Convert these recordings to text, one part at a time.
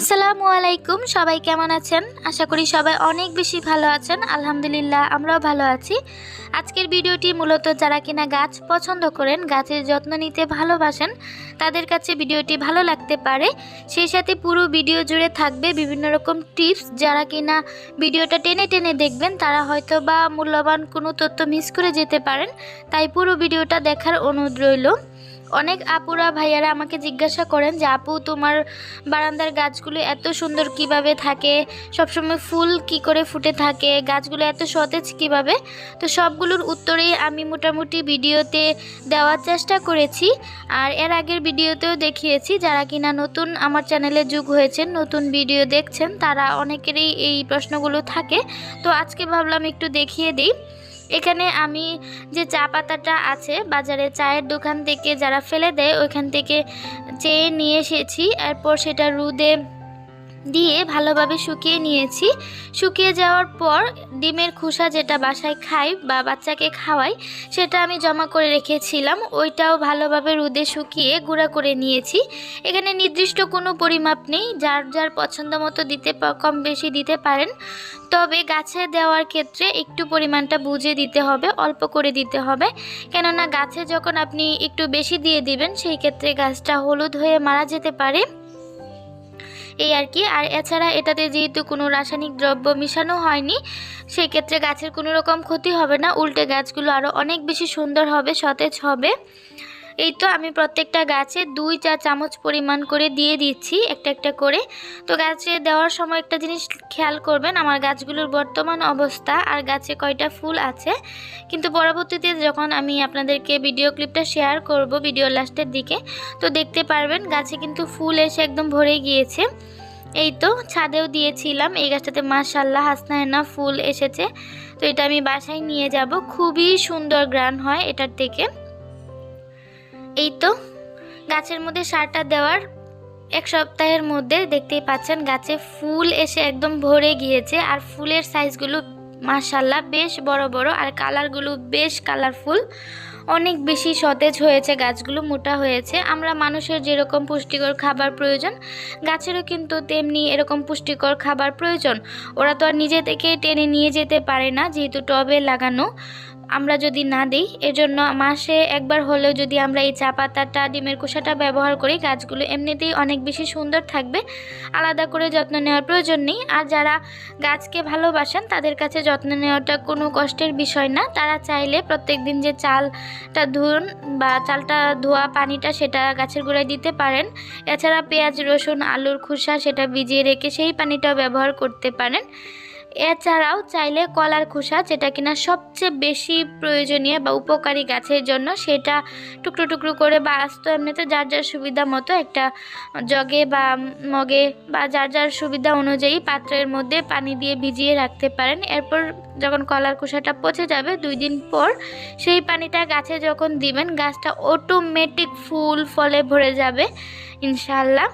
আসসালামু আলাইকুম, সবাই কেমন আছেন? আশা করি সবাই অনেক বেশি ভালো আছেন। আলহামদুলিল্লাহ, আমরাও ভালো আছি। আজকের ভিডিওটি মূলত যারা কিনা গাছ পছন্দ করেন, গাছের যত্ন নিতে ভালোবাসেন, তাদের কাছে ভিডিওটি ভালো লাগতে পারে। সেই সাথে পুরো ভিডিও জুড়ে থাকবে বিভিন্ন রকম টিপস। যারা কিনা ভিডিওটা টেনে টেনে দেখবেন, তারা হয়তো বা মূল্যবান কোনো তথ্য মিস করে যেতে পারেন। তাই পুরো ভিডিওটা দেখার অনুরোধ রইল। অনেক আপুরা ভাইয়ারা আমাকে জিজ্ঞাসা করেন যে, আপু, তোমার বারান্দার গাছগুলো এত সুন্দর কীভাবে থাকে? সবসময় ফুল কি করে ফুটে থাকে? গাছগুলো এত সতেজ কীভাবে? তো সবগুলোর উত্তরেই আমি মোটামুটি ভিডিওতে দেওয়ার চেষ্টা করেছি। আর এর আগের ভিডিওতেও দেখিয়েছি, যারা কিনা নতুন আমার চ্যানেলে যুগ হয়েছেন, নতুন ভিডিও দেখছেন, তারা অনেকেরই এই প্রশ্নগুলো থাকে। তো আজকে ভাবলাম একটু দেখিয়ে দিই। এখানে আমি যে চা পাতাটা আছে, বাজারে চায়ের দোকান থেকে যারা ফেলে দেয়, ওইখান থেকে চেয়ে নিয়ে এসেছি। এরপর সেটা রুদে দিয়ে ভালোভাবে শুকিয়ে নিয়েছি। শুকিয়ে যাওয়ার পর ডিমের খোসা যেটা বাসায় খাই বা বাচ্চাকে খাওয়াই, সেটা আমি জমা করে রেখেছিলাম। ওইটাও ভালোভাবে রুদে শুকিয়ে গুঁড়া করে নিয়েছি। এখানে নির্দিষ্ট কোনো পরিমাপ নেই। যার যার পছন্দ মতো দিতে কম বেশি দিতে পারেন। তবে গাছে দেওয়ার ক্ষেত্রে একটু পরিমাণটা বুঝে দিতে হবে, অল্প করে দিতে হবে। কেননা গাছে যখন আপনি একটু বেশি দিয়ে দিবেন, সেই ক্ষেত্রে গাছটা হলুদ হয়ে মারা যেতে পারে। এই আর কি। আর এছাড়া এটাতে যেহেতু কোনো রাসায়নিক দ্রব্য মিশানো হয়নি সেই ক্ষেত্রে গাছের কোনো রকম ক্ষতি হবে না। উল্টে গাছগুলো আরও অনেক বেশি সুন্দর হবে, সতেজ হবে। এই তো আমি প্রত্যেকটা গাছে দুই চা চামচ পরিমাণ করে দিয়ে দিচ্ছি, একটা একটা করে। তো গাছে দেওয়ার সময় একটা জিনিস খেয়াল করবেন, আমার গাছগুলোর বর্তমান অবস্থা আর গাছে কয়টা ফুল আছে। কিন্তু পরবর্তীতে যখন আমি আপনাদেরকে ভিডিও ক্লিপটা শেয়ার করব ভিডিও লাস্টের দিকে, তো দেখতে পারবেন গাছে কিন্তু ফুল এসে একদম ভরে গিয়েছে। এই তো ছাদেও দিয়েছিলাম, এই গাছটাতে মাশাল্লাহ হাসনায়না ফুল এসেছে। তো এটা আমি বাসায় নিয়ে যাব, খুবই সুন্দর গ্রান হয় এটার থেকে। এই তো, গাছের মধ্যে সারটা দেওয়ার এক সপ্তাহের মধ্যে দেখতেই পাচ্ছেন গাছে ফুল এসে একদম ভরে গিয়েছে আর ফুলের সাইজগুলো মাশাল্লাহ বেশ বড় বড় আর কালারগুলো বেশ কালারফুল। অনেক বেশি সতেজ হয়েছে গাছগুলো, মোটা হয়েছে। আমরা মানুষের যেরকম পুষ্টিকর খাবার প্রয়োজন, গাছেরও কিন্তু তেমনি এরকম পুষ্টিকর খাবার প্রয়োজন। ওরা তো আর নিজে থেকে টেনে নিয়ে যেতে পারে না, যেহেতু টবে লাগানো। আমরা যদি না দিই, এজন্য মাসে একবার হলেও যদি আমরা এই চা পাতাটা ডিমের খোসাটা ব্যবহার করি, গাছগুলো এমনিতেই অনেক বেশি সুন্দর থাকবে। আলাদা করে যত্ন নেওয়ার প্রয়োজন নেই। আর যারা গাছকে ভালোবাসেন, তাদের কাছে যত্ন নেওয়াটা কোনো কষ্টের বিষয় না। তারা চাইলে প্রত্যেক দিন যে চালটা ধুন বা চালটা ধোয়া পানিটা, সেটা গাছের গোড়ায় দিতে পারেন। এছাড়া পেঁয়াজ, রসুন, আলুর খোসা, সেটা ভিজিয়ে রেখে সেই পানিটাও ব্যবহার করতে পারেন। এছাড়াও চাইলে কলার খোসা, যেটা কিনা সবচেয়ে বেশি প্রয়োজনীয় বা উপকারী গাছের জন্য, সেটা টুকরো টুকরো করে বা আস্ত এমনিতে যার যার সুবিধা মতো একটা জগে বা মগে বা যার যার সুবিধা অনুযায়ী পাত্রের মধ্যে পানি দিয়ে ভিজিয়ে রাখতে পারেন। এরপর যখন কলার খোসাটা পচে যাবে, দুই দিন পর সেই পানিটা গাছে যখন দিবেন, গাছটা অটোমেটিক ফুল ফলে ভরে যাবে ইনশাল্লাহ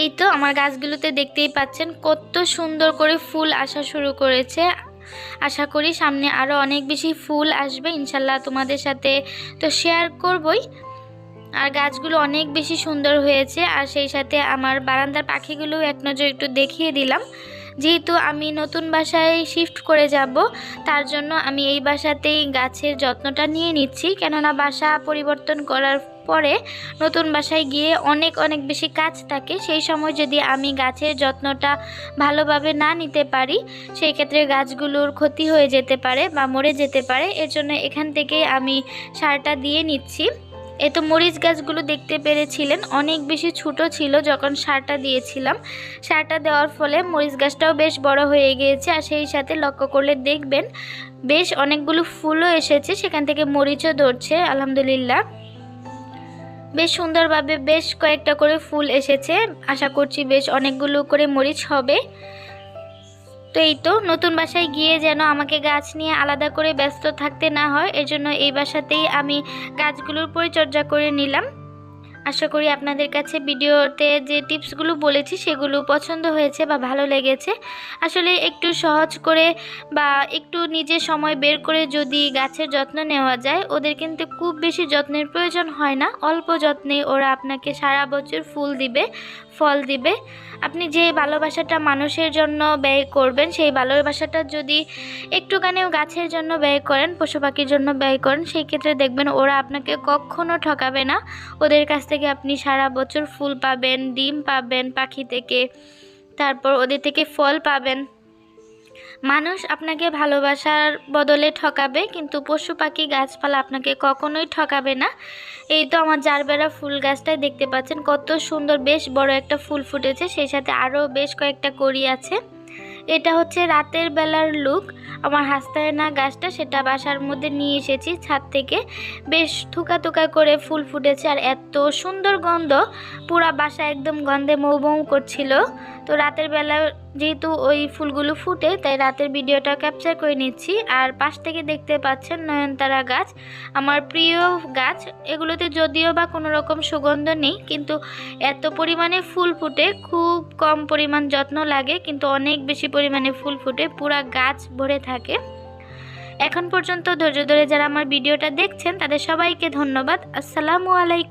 এই তো আমার গাছগুলোতে দেখতেই পাচ্ছেন, কত সুন্দর করে ফুল আসা শুরু করেছে। আশা করি সামনে আরও অনেক বেশি ফুল আসবে, ইনশাল্লাহ তোমাদের সাথে তো শেয়ার করবই। আর গাছগুলো অনেক বেশি সুন্দর হয়েছে, আর সেই সাথে আমার বারান্দার পাখিগুলো এক নজর একটু দেখিয়ে দিলাম। যেহেতু আমি নতুন বাসায় শিফট করে যাব, তার জন্য আমি এই বাসাতেই গাছের যত্নটা নিয়ে নিচ্ছি। কেননা বাসা পরিবর্তন করার পরে নতুন বাসায় গিয়ে অনেক অনেক বেশি কাজ থাকে। সেই সময় যদি আমি গাছের যত্নটা ভালোভাবে না নিতে পারি, সেই ক্ষেত্রে গাছগুলোর ক্ষতি হয়ে যেতে পারে বা মরে যেতে পারে। এর জন্য এখান থেকেই আমি সারটা দিয়ে নিচ্ছি। এ তো মরিচ গাছগুলো দেখতে পেরেছিলেন। অনেক বেশি ছোট ছিল যখন সারটা দিয়েছিলাম। সারটা দেওয়ার ফলে মরিচ গাছটাও বেশ বড় হয়ে গিয়েছে। আর সেই সাথে লক্ষ্য করলে দেখবেন, বেশ অনেকগুলো ফুলও এসেছে। সেখান থেকে মরিচও ধরছে, আলহামদুলিল্লাহ। বেশ সুন্দরভাবে বেশ কয়েকটা করে ফুল এসেছে। আশা করছি বেশ অনেকগুলো করে মরিচ হবে। তো এই তো নতুন বাসায় গিয়ে যেন আমাকে গাছ নিয়ে আলাদা করে ব্যস্ত থাকতে না হয়, এজন্য এই বাসাতেই আমি গাছগুলোর পরিচর্যা করে নিলাম। আশা করি আপনাদের কাছে ভিডিওতে যে টিপসগুলো বলেছি সেগুলো পছন্দ হয়েছে বা ভালো লেগেছে। আসলে একটু সহজ করে বা একটু নিজে সময় বের করে যদি গাছের যত্ন নেওয়া যায়, ওদের কিন্তু খুব বেশি যত্নের প্রয়োজন হয় না। অল্প যত্নে ওরা আপনাকে সারা বছর ফুল দিবে। ফল দিবে। আপনি যে ভালোবাসাটা মানুষের জন্য ব্যয় করবেন, সেই ভালোবাসাটা যদি একটুখানিও গাছের জন্য ব্যয় করেন, পশু পাখির জন্য ব্যয় করেন, সেই ক্ষেত্রে দেখবেন ওরা আপনাকে কখনো ঠকাবে না। ওদের কাছ থেকে আপনি সারা বছর ফুল পাবেন, ডিম পাবেন পাখি থেকে, তারপর ওদের থেকে ফল পাবেন। মানুষ আপনাকে ভালোবাসার বদলে ঠকাবে, কিন্তু পশু পাখি গাছপালা আপনাকে কখনোই ঠকাবে না। এই তো আমার জারবেরা ফুল গাছটাই দেখতে পাচ্ছেন, কত সুন্দর, বেশ বড় একটা ফুল ফুটেছে, সেই সাথে আরও বেশ কয়েকটা কড়ি আছে। এটা হচ্ছে রাতের বেলার লুক, আমার হাস্তায়না গাছটা সেটা বাসার মধ্যে নিয়ে এসেছি ছাদ থেকে। বেশ থুকা থুকা করে ফুল ফুটেছে আর এত সুন্দর গন্ধ, পুরা বাসা একদম গন্ধে মৌ মৌ করছিল। তো রাতের বেলা যেহেতু ওই ফুলগুলো ফুটে, তাই রাতের ভিডিওটা ক্যাপচার করে নিচ্ছি। আর পাশ থেকে দেখতে পাচ্ছেন নয়নতারা গাছ। আমার প্রিয় গাছ, এগুলোতে যদিও বা কোনো রকম সুগন্ধ নেই, কিন্তু এত পরিমাণে ফুল ফুটে, খুব কম পরিমাণ যত্ন লাগে, কিন্তু অনেক বেশি পরিমাণে ফুল ফুটে, পুরা গাছ ভরে থাকে। এখন পর্যন্ত ধৈর্য ধরে যারা আমার ভিডিওটা দেখছেন, তাদের সবাইকে ধন্যবাদ। আসসালামু আলাইকুম।